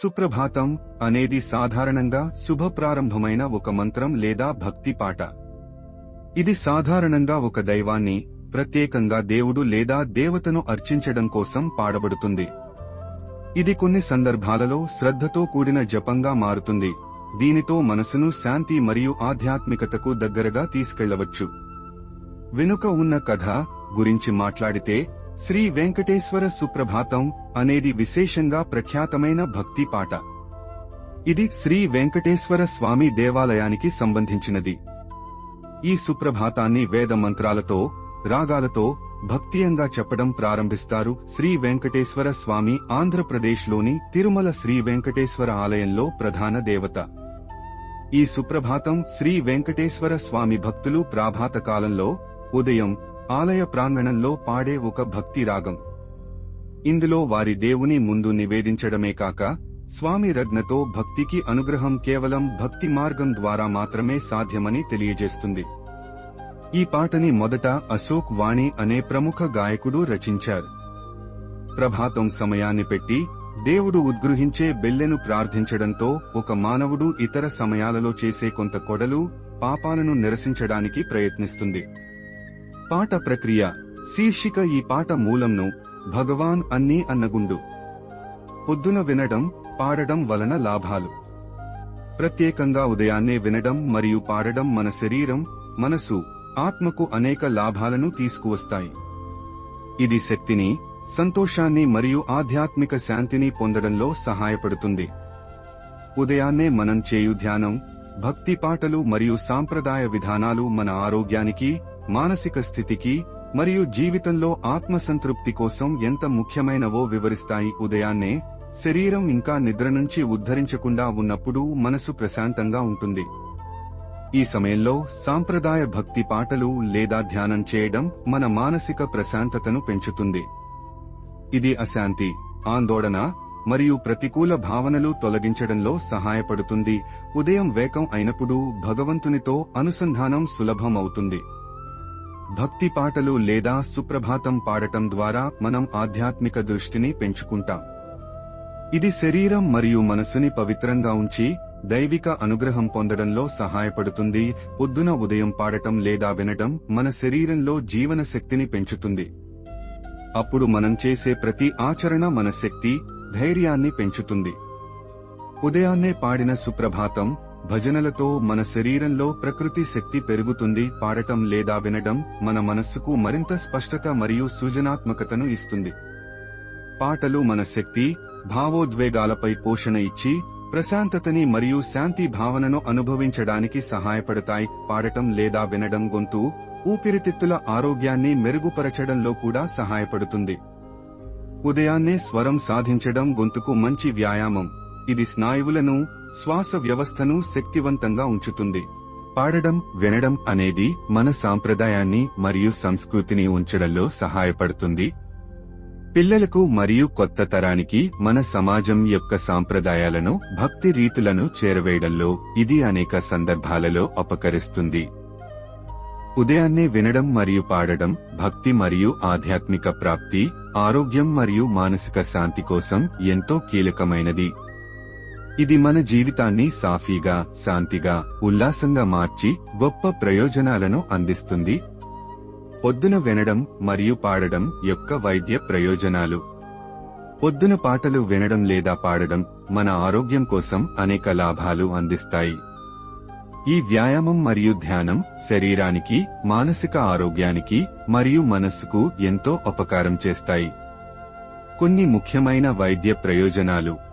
సుప్రభాతం అనేది సాధారణంగా శుభ ప్రారంభమైన ఒక మంత్రం లేదా భక్తి పాట. ఇది సాధారణంగా ఒక దైవాన్ని ప్రత్యేకంగా దేవుడు లేదా దేవతను అర్చించడం కోసం పాడబడుతుంది. ఇది కొన్ని సందర్భాలలో శ్రద్ధతో కూడిన జపంగా మారుతుంది. దీనితో మనసును శాంతి మరియు ఆధ్యాత్మికతకు దగ్గరగా తీసుకెళ్ళవచ్చు. వెనుక ఉన్న కథ గురించి మాట్లాడితే శ్రీ వెంకటేశ్వర సుప్రభాతం అనేది విశేషంగా ప్రఖ్యాతమైన భక్తి పాట. ఇది శ్రీ వెంకటేశ్వర స్వామి దేవాలయానికి సంబంధించినది. ఈ సుప్రభాతాన్ని వేద మంత్రాలతో రాగాలతో భక్తియంగా చెప్పడం ప్రారంభిస్తారు శ్రీ వెంకటేశ్వర స్వామి ఆంధ్రప్రదేశ్లోని తిరుమల శ్రీ వెంకటేశ్వర ఆలయంలో ప్రధాన దేవత. ఈ సుప్రభాతం శ్రీ వెంకటేశ్వర స్వామి భక్తులు ప్రాభాత కాలంలో ఉదయం ఆలయ ప్రాంగణంలో పాడే ఒక భక్తి రాగం. ఇందులో వారి దేవుని ముందు నివేదించడమే కాక స్వామి రగ్నతో భక్తికి అనుగ్రహం కేవలం భక్తి మార్గం ద్వారా మాత్రమే సాధ్యమని తెలియజేస్తుంది. ఈ పాటని మొదట అశోక్ వాణి అనే ప్రముఖ గాయకుడు రచించారు. ప్రభాతం సమయాన్ని పెట్టి దేవుడు ఉద్గృహించే బెల్లెను ప్రార్థించడంతో ఒక మానవుడు ఇతర సమయాలలో చేసే కొంత కొడలు పాపాలను నిరసించడానికి ప్రయత్నిస్తుంది. పాట ప్రక్రియ. శీర్షిక ఈ పాట మూలంను భగవాన్ అన్నీ అన్నగుండు. పొద్దున వినడం పాడడం వలన లాభాలు. ప్రత్యేకంగా ఉదయాన్నే వినడం మరియు పాడడం మన శరీరం మనసు ఆత్మకు అనేక లాభాలను తీసుకువస్తాయి. ఇది శక్తిని సంతోషాన్ని మరియు ఆధ్యాత్మిక శాంతిని పొందడంలో సహాయపడుతుంది. ఉదయాన్నే మనం చేయు ధ్యానం భక్తి పాటలు మరియు సాంప్రదాయ విధానాలు మన ఆరోగ్యానికి మానసిక స్థితికి మరియు జీవితంలో ఆత్మసంతృప్తి కోసం ఎంత ముఖ్యమైనవో వివరిస్తాయి. ఉదయాన్నే శరీరం ఇంకా నిద్ర నుంచి ఉద్ధరించకుండా ఉన్నప్పుడు మనసు ప్రశాంతంగా ఉంటుంది. ఈ సమయంలో సాంప్రదాయ భక్తి పాటలు లేదా ధ్యానం చేయడం మన మానసిక ప్రశాంతతను పెంచుతుంది. ఇది అశాంతి ఆందోళన మరియు ప్రతికూల భావనలు తొలగించడంలో సహాయపడుతుంది. ఉదయం వేకం అయినప్పుడు భగవంతునితో అనుసంధానం సులభం అవుతుంది భక్తి పాటలు లేదా సుప్రభాతం పాడటం ద్వారా మనం ఆధ్యాత్మిక దృష్టిని పెంచుకుంటాం. ఇది శరీరం మరియు మనసుని పవిత్రంగా ఉంచి దైవిక అనుగ్రహం పొందడంలో సహాయపడుతుంది పొద్దున ఉదయం పాడటం లేదా వినడం మన శరీరంలో జీవన శక్తిని పెంచుతుంది. అప్పుడు మనం చేసే ప్రతి ఆచరణ మన శక్తి ధైర్యాన్ని పెంచుతుంది. ఉదయాన్నే పాడిన సుప్రభాతం భజనలతో మన శరీరంలో ప్రకృతి శక్తి పెరుగుతుంది పాడటం లేదా వినడం మన మనస్సుకు మరింత స్పష్టత మరియు సృజనాత్మకతను ఇస్తుంది. పాటలు మన శక్తి భావోద్వేగాలపై పోషణ ఇచ్చి ప్రశాంతతని మరియు శాంతి భావనను అనుభవించడానికి సహాయపడతాయి. పాడటం లేదా వినడం గొంతు ఊపిరితిత్తుల ఆరోగ్యాన్ని మెరుగుపరచడంలో కూడా సహాయపడుతుంది. ఉదయాన్నే స్వరం సాధించడం గొంతుకు మంచి వ్యాయామం. ఇది స్నాయువులను శ్వాస వ్యవస్థను శక్తివంతంగా ఉంచుతుంది. పాడడం వినడం అనేది మన సాంప్రదాయాన్ని మరియు సంస్కృతిని ఉంచడంలో సహాయపడుతుంది. పిల్లలకు మరియు కొత్త తరానికి మన సమాజం యొక్క సాంప్రదాయాలను భక్తి రీతులను చేరవేయడంలో ఇది అనేక సందర్భాలలో అపకరిస్తుంది. ఉదయాన్నే వినడం మరియు పాడడం భక్తి మరియు ఆధ్యాత్మిక ప్రాప్తి ఆరోగ్యం మరియు మానసిక శాంతి కోసం ఎంతో కీలకమైనది. ఇది మన జీవితాన్ని సాఫీగా శాంతిగా ఉల్లాసంగా మార్చి గొప్ప ప్రయోజనాలను అందిస్తుంది. పొద్దున వినడం మరియు పాడడం యొక్క వైద్య ప్రయోజనాలు. పొద్దున పాటలు వినడం లేదా పాడడం మన ఆరోగ్యం కోసం అనేక లాభాలు అందిస్తాయి. ఈ వ్యాయామం మరియు ధ్యానం శరీరానికి మానసిక ఆరోగ్యానికి మరియు మనస్సుకు ఎంతో ఉపకారం చేస్తాయి. కొన్ని ముఖ్యమైన వైద్య ప్రయోజనాలు.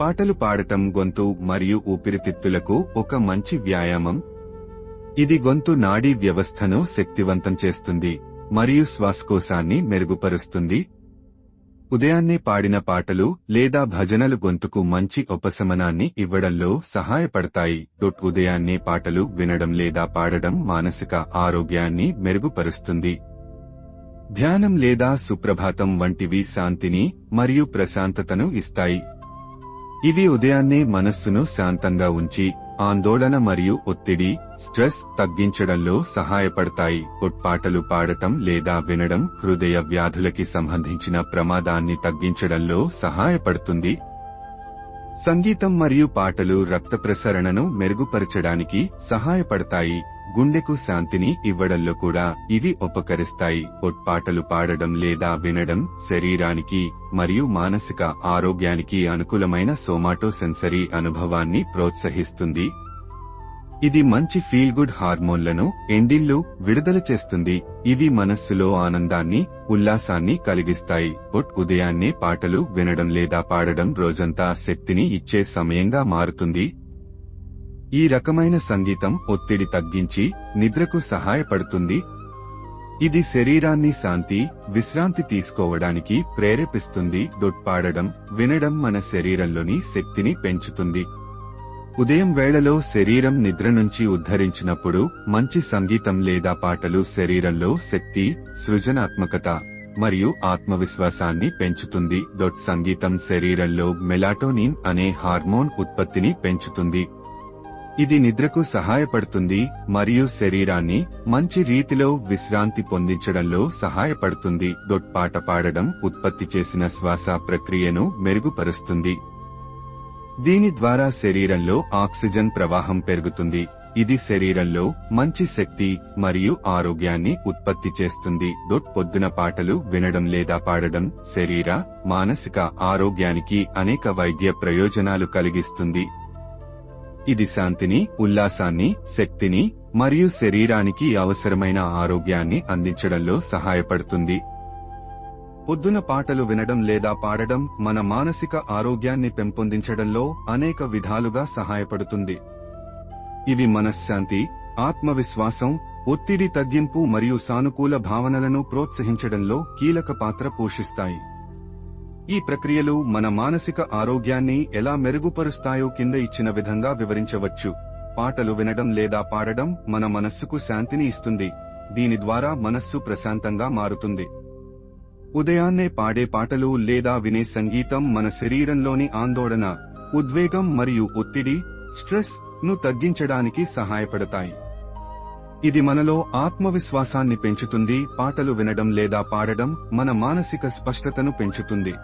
పాటలు పాడటం గొంతు మరియు ఊపిరితిత్తులకు ఒక మంచి వ్యాయామం. ఇది గొంతు నాడీ వ్యవస్థను శక్తివంతం చేస్తుంది మరియు శ్వాసకోశాన్ని మెరుగుపరుస్తుంది. ఉదయాన్నే పాడిన పాటలు లేదా భజనలు గొంతుకు మంచి ఉపశమనాన్ని ఇవ్వడంలో సహాయపడతాయి. డొట్ ఉదయాన్నే పాటలు వినడం లేదా పాడడం మానసిక ఆరోగ్యాన్ని మెరుగుపరుస్తుంది. ధ్యానం లేదా సుప్రభాతం వంటివి శాంతిని మరియు ప్రశాంతతను ఇస్తాయి. ఇవి ఉదయాన్నే మనస్సును శాంతంగా ఉంచి ఆందోళన మరియు ఒత్తిడి స్ట్రెస్ తగ్గించడంలో సహాయపడతాయి. పాటలు పాడటం లేదా వినడం హృదయ వ్యాధులకి సంబంధించిన ప్రమాదాన్ని తగ్గించడంలో సహాయపడుతుంది. సంగీతం మరియు పాటలు రక్త ప్రసరణను మెరుగుపరచడానికి సహాయపడతాయి. గుండెకు శాంతిని ఇవ్వడంలో కూడా ఇవి ఉపకరిస్తాయి. పాటలు పాడడం లేదా వినడం శరీరానికి మరియు మానసిక ఆరోగ్యానికి అనుకూలమైన సోమాటో సెన్సరీ అనుభవాన్ని ప్రోత్సహిస్తుంది. ఇది మంచి ఫీల్ గుడ్ హార్మోన్లను ఎండిల్లు విడుదల చేస్తుంది. ఇవి మనస్సులో ఆనందాన్ని ఉల్లాసాన్ని కలిగిస్తాయి. ఒట్ ఉదయాన్నే పాటలు వినడం లేదా పాడడం రోజంతా శక్తిని ఇచ్చే సమయంగా మారుతుంది. ఈ రకమైన సంగీతం ఒత్తిడి తగ్గించి నిద్రకు సహాయపడుతుంది. ఇది శరీరాన్ని శాంతి విశ్రాంతి తీసుకోవడానికి ప్రేరేపిస్తుంది. డొట్పాడడం వినడం మన శరీరంలోని శక్తిని పెంచుతుంది. ఉదయం వేళలో శరీరం నిద్ర నుంచి ఉద్ధరించినప్పుడు మంచి సంగీతం లేదా పాటలు శరీరంలో శక్తి సృజనాత్మకత మరియు ఆత్మవిశ్వాసాన్ని పెంచుతుంది. డొట్ సంగీతం శరీరంలో మెలాటోనిన్ అనే హార్మోన్ ఉత్పత్తిని పెంచుతుంది. ఇది నిద్రకు సహాయపడుతుంది మరియు శరీరాన్ని మంచి రీతిలో విశ్రాంతి పొందించడంలో సహాయపడుతుంది. దొట్పాట పాడడం ఉత్పత్తి చేసిన శ్వాస ప్రక్రియను మెరుగుపరుస్తుంది. దీని ద్వారా శరీరంలో ఆక్సిజన్ ప్రవాహం పెరుగుతుంది. ఇది శరీరంలో మంచి శక్తి మరియు ఆరోగ్యాన్ని ఉత్పత్తి చేస్తుంది. దొట్ పొద్దున పాటలు వినడం లేదా పాడడం శరీర మానసిక ఆరోగ్యానికి అనేక వైద్య ప్రయోజనాలు కలిగిస్తుంది. ఇది శాంతిని ఉల్లాసాన్ని శక్తిని మరియు శరీరానికి అవసరమైన ఆరోగ్యాన్ని అందించడంలో సహాయపడుతుంది. పొద్దున పాటలు వినడం లేదా పాడడం మన మానసిక ఆరోగ్యాన్ని పెంపొందించడంలో అనేక విధాలుగా సహాయపడుతుంది. ఇవి మనశ్శాంతి ఆత్మవిశ్వాసం ఒత్తిడి తగ్గింపు మరియు సానుకూల భావనలను ప్రోత్సహించడంలో కీలక పాత్ర పోషిస్తాయి. ఈ ప్రక్రియలు మన మానసిక ఆరోగ్యాన్ని ఎలా మెరుగుపరుస్తాయో కింద ఇచ్చిన విధంగా వివరించవచ్చు. పాటలు వినడం లేదా పాడడం మన మనస్సుకు శాంతిని ఇస్తుంది. దీని ద్వారా మనస్సు ప్రశాంతంగా మారుతుంది. ఉదయాన్నే పాడే పాటలు లేదా వినే సంగీతం మన శరీరంలోని ఆందోళన ఉద్వేగం మరియు ఒత్తిడి స్ట్రెస్ను తగ్గించడానికి సహాయపడతాయి. ఇది మనలో ఆత్మవిశ్వాసాన్ని పెంచుతుంది పాటలు వినడం లేదా పాడడం మన మానసిక స్పష్టతను పెంచుతుంది.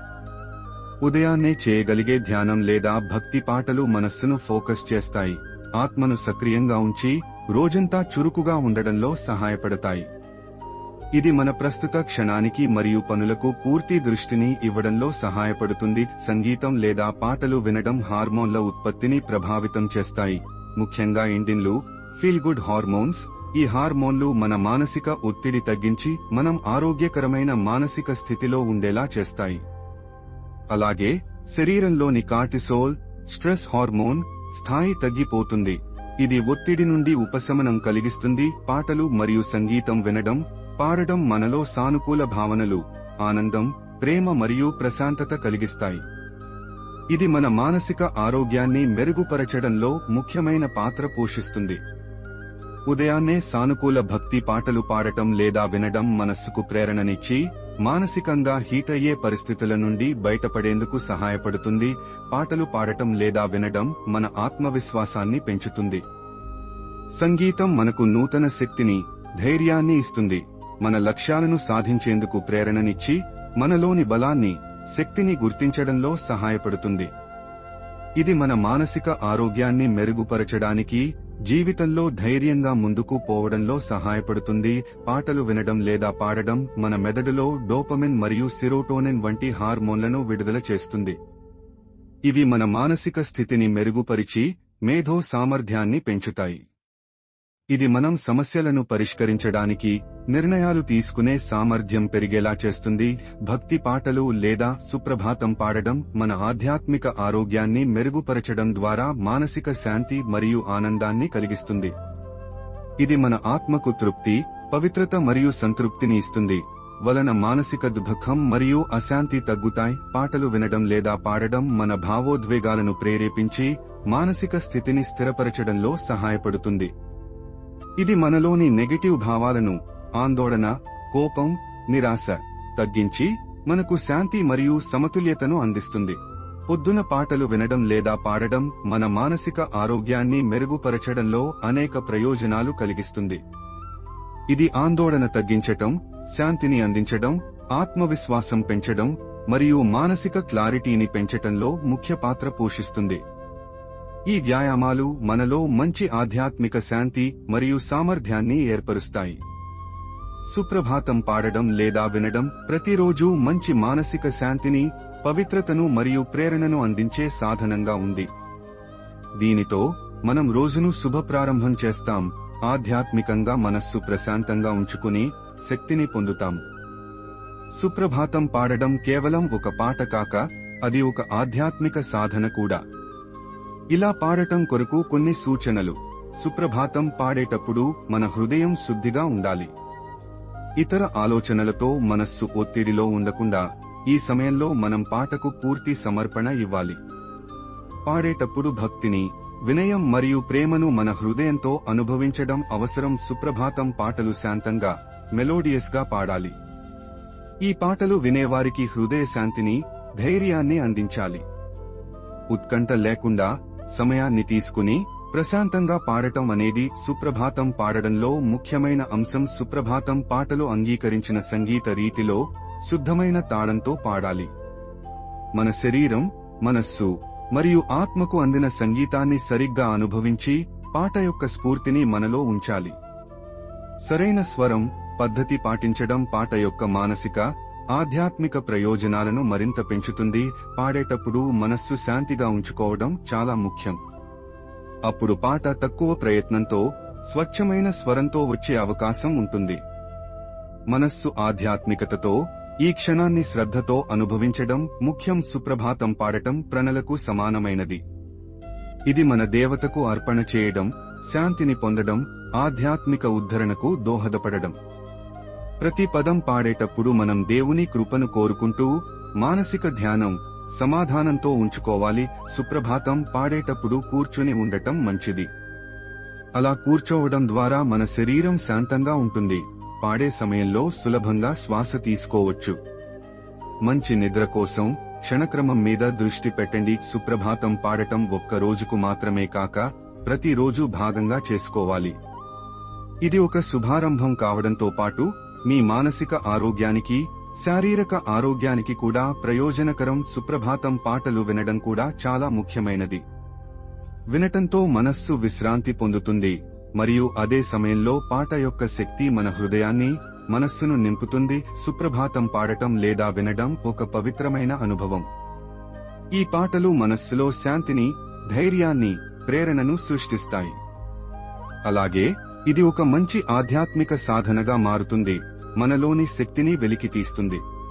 ఉదయాన్నే చేయగలిగే ధ్యానం లేదా భక్తి పాటలు మనస్సును ఫోకస్ చేస్తాయి. ఆత్మను సక్రియంగా ఉంచి రోజంతా చురుకుగా ఉండడంలో సహాయపడతాయి. ఇది మన ప్రస్తుత క్షణానికి మరియు పనులకు పూర్తి దృష్టిని ఇవ్వడంలో సహాయపడుతుంది. సంగీతం లేదా పాటలు వినడం హార్మోన్ల ఉత్పత్తిని ప్రభావితం చేస్తాయి. ముఖ్యంగా ఇండిన్లు ఫీల్ గుడ్ హార్మోన్స్ ఈ హార్మోన్లు మన మానసిక ఒత్తిడి తగ్గించి మనం ఆరోగ్యకరమైన మానసిక స్థితిలో ఉండేలా చేస్తాయి. అలాగే శరీరంలోని కార్టిసోల్ స్ట్రెస్ హార్మోన్ స్థాయి తగ్గిపోతుంది. ఇది ఒత్తిడి నుండి ఉపశమనం కలిగిస్తుంది. పాటలు మరియు సంగీతం వినడం పాడడం మనలో సానుకూల భావనలు ఆనందం ప్రేమ మరియు ప్రశాంతత కలిగిస్తాయి. ఇది మన మానసిక ఆరోగ్యాన్ని మెరుగుపరచడంలో ముఖ్యమైన పాత్ర పోషిస్తుంది. ఉదయాన్నే సానుకూల భక్తి పాటలు పాడటం లేదా వినడం మనస్సుకు ప్రేరణనిచ్చి మానసికంగా హీట్ అయ్యే పరిస్థితుల నుండి బయటపడేందుకు సహాయపడుతుంది పాటలు పాడటం లేదా వినడం మన ఆత్మవిశ్వాసాన్ని పెంచుతుంది. సంగీతం మనకు నూతన శక్తిని ధైర్యాన్ని ఇస్తుంది. మన లక్ష్యాలను సాధించేందుకు ప్రేరణనిచ్చి మనలోని బలాన్ని శక్తిని గుర్తించడంలో సహాయపడుతుంది. ఇది మన మానసిక ఆరోగ్యాన్ని మెరుగుపరచడానికి జీవితంలో ధైర్యంగా ముందుకు పోవడంలో సహాయపడుతుంది. పాటలు వినడం లేదా పాడడం మన మెదడులో డోపమిన్ మరియు సిరోటోనిన్ వంటి హార్మోన్లను విడుదల చేస్తుంది. ఇవి మన మానసిక స్థితిని మెరుగుపరిచి మేధో సామర్థ్యాన్ని పెంచుతాయి. ఇది మనం సమస్యలను పరిష్కరించడానికి నిర్ణయాలు తీసుకునే సామర్థ్యం పెరిగేలా చేస్తుంది. భక్తి పాటలు లేదా సుప్రభాతం పాడడం మన ఆధ్యాత్మిక ఆరోగ్యాన్ని మెరుగుపరచడం ద్వారా మానసిక శాంతి మరియు ఆనందాన్ని కలిగిస్తుంది. ఇది మన ఆత్మకు తృప్తి పవిత్రత మరియు సంతృప్తిని ఇస్తుంది. వలన మానసిక దుఃఖం మరియు అశాంతి తగ్గుతాయి. పాటలు వినడం లేదా పాడడం మన భావోద్వేగాలను ప్రేరేపించి మానసిక స్థితిని స్థిరపరచడంలో సహాయపడుతుంది. ఇది మనలోని నెగటివ్ భావాలను ఆందోళన కోపం నిరాశ తగ్గించి మనకు శాంతి మరియు సమతుల్యతను అందిస్తుంది. పొద్దున పాటలు వినడం లేదా పాడడం మన మానసిక ఆరోగ్యాన్ని మెరుగుపరచడంలో అనేక ప్రయోజనాలు కలిగిస్తుంది. ఇది ఆందోళన తగ్గించటం శాంతిని అందించడం ఆత్మవిశ్వాసం పెంచడం మరియు మానసిక క్లారిటీని పెంచటంలో ముఖ్య పాత్ర పోషిస్తుంది. ఈ వ్యాయామాలు మనలో మంచి ఆధ్యాత్మిక శాంతి మరియు సామర్థ్యాన్ని ఏర్పరుస్తాయి. సుప్రభాతం పాడడం లేదా వినడం ప్రతిరోజు మంచి మానసిక శాంతిని పవిత్రతను మరియు ప్రేరణను అందించే సాధనంగా ఉంది. దీనితో మనం రోజును శుభ ప్రారంభం చేస్తాం ఆధ్యాత్మికంగా మనస్సు ప్రశాంతంగా ఉంచుకుని శక్తిని పొందుతాం. సుప్రభాతం పాడడం కేవలం ఒక పాట కాక అది ఒక ఆధ్యాత్మిక సాధన కూడా. ఇలా పాడటం కొరకు కొన్ని సూచనలు. సుప్రభాతం పాడేటప్పుడు మన హృదయం శుద్ధిగా ఉండాలి. ఇతర ఆలోచనలతో మనస్సు ఒత్తిడిలో ఉండకుండా ఈ సమయంలో మనం పాటకు పూర్తి సమర్పణ ఇవ్వాలి. పాడేటప్పుడు భక్తిని వినయం మరియు ప్రేమను మన హృదయంతో అనుభవించడం అవసరం. సుప్రభాతం పాటలు శాంతంగా మెలోడియస్గా పాడాలి. ఈ పాటలు వినేవారికి హృదయ శాంతిని ధైర్యాన్ని అందించాలి. ఉత్కంఠ లేకుండా సమయాన్ని తీసుకుని ప్రశాంతంగా పాడటం అనేది సుప్రభాతం పాడడంలో ముఖ్యమైన అంశం సుప్రభాతం పాటలు అంగీకరించిన సంగీత రీతిలో శుద్ధమైన తాళంతో పాడాలి. మన శరీరం మనస్సు మరియు ఆత్మకు అందిన సంగీతాన్ని సరిగ్గా అనుభవించి పాట యొక్క స్ఫూర్తిని మనలో ఉంచాలి. సరైన స్వరం పద్ధతి పాటించడం పాట యొక్క మానసిక ఆధ్యాత్మిక ప్రయోజనాలను మరింత పెంచుతుంది. పాడేటప్పుడు మనస్సు శాంతిగా ఉంచుకోవడం చాలా ముఖ్యం. అప్పుడు పాట తక్కువ ప్రయత్నంతో స్వచ్ఛమైన స్వరంతో వచ్చే అవకాశం ఉంటుంది. మనస్సు ఆధ్యాత్మికతతో ఈ క్షణాన్ని శ్రద్ధతో అనుభవించడం ముఖ్యం. సుప్రభాతం పాడటం ప్రణలకు సమానమైనది. ఇది మన దేవతకు అర్పణ చేయడం శాంతిని పొందడం ఆధ్యాత్మిక ఉద్ధరణకు దోహదపడడం. ప్రతి పదం పాడేటప్పుడు మనం దేవుని కృపను కోరుకుంటూ మానసిక ధ్యానం సమాధానంతో ఉంచుకోవాలి సుప్రభాతం పాడేటప్పుడు కూర్చుని ఉండటం మంచిది. అలా కూర్చోవడం ద్వారా మన శరీరం శాంతంగా ఉంటుంది. పాడే సమయంలో సులభంగా శ్వాస తీసుకోవచ్చు. మంచి నిద్ర కోసం క్షణక్రమం మీద దృష్టి పెట్టండి. సుప్రభాతం పాడటం ఒక్క రోజుకు మాత్రమే కాక ప్రతిరోజు భాగంగా చేసుకోవాలి. ఇది ఒక శుభారంభం కావడంతో పాటు మీ మానసిక ఆరోగ్యానికి శారీరక ఆరోగ్యానికి కూడా ప్రయోజనకరం సుప్రభాతం పాటలు వినడం కూడా చాలా ముఖ్యమైనది. వినటంతో మనస్సు విశ్రాంతి పొందుతుంది మరియు అదే సమయంలో పాట యొక్క శక్తి మన హృదయాన్ని మనస్సును నింపుతుంది సుప్రభాతం పాడటం లేదా వినడం ఒక పవిత్రమైన అనుభవం. ఈ పాటలు మనస్సులో శాంతిని ధైర్యాన్ని ప్రేరణను సృష్టిస్తాయి. అలాగే ఇది ఒక మంచి ఆధ్యాత్మిక సాధనగా మారుతుంది. మనలోని శక్తిని వెలికితీస్తుంది.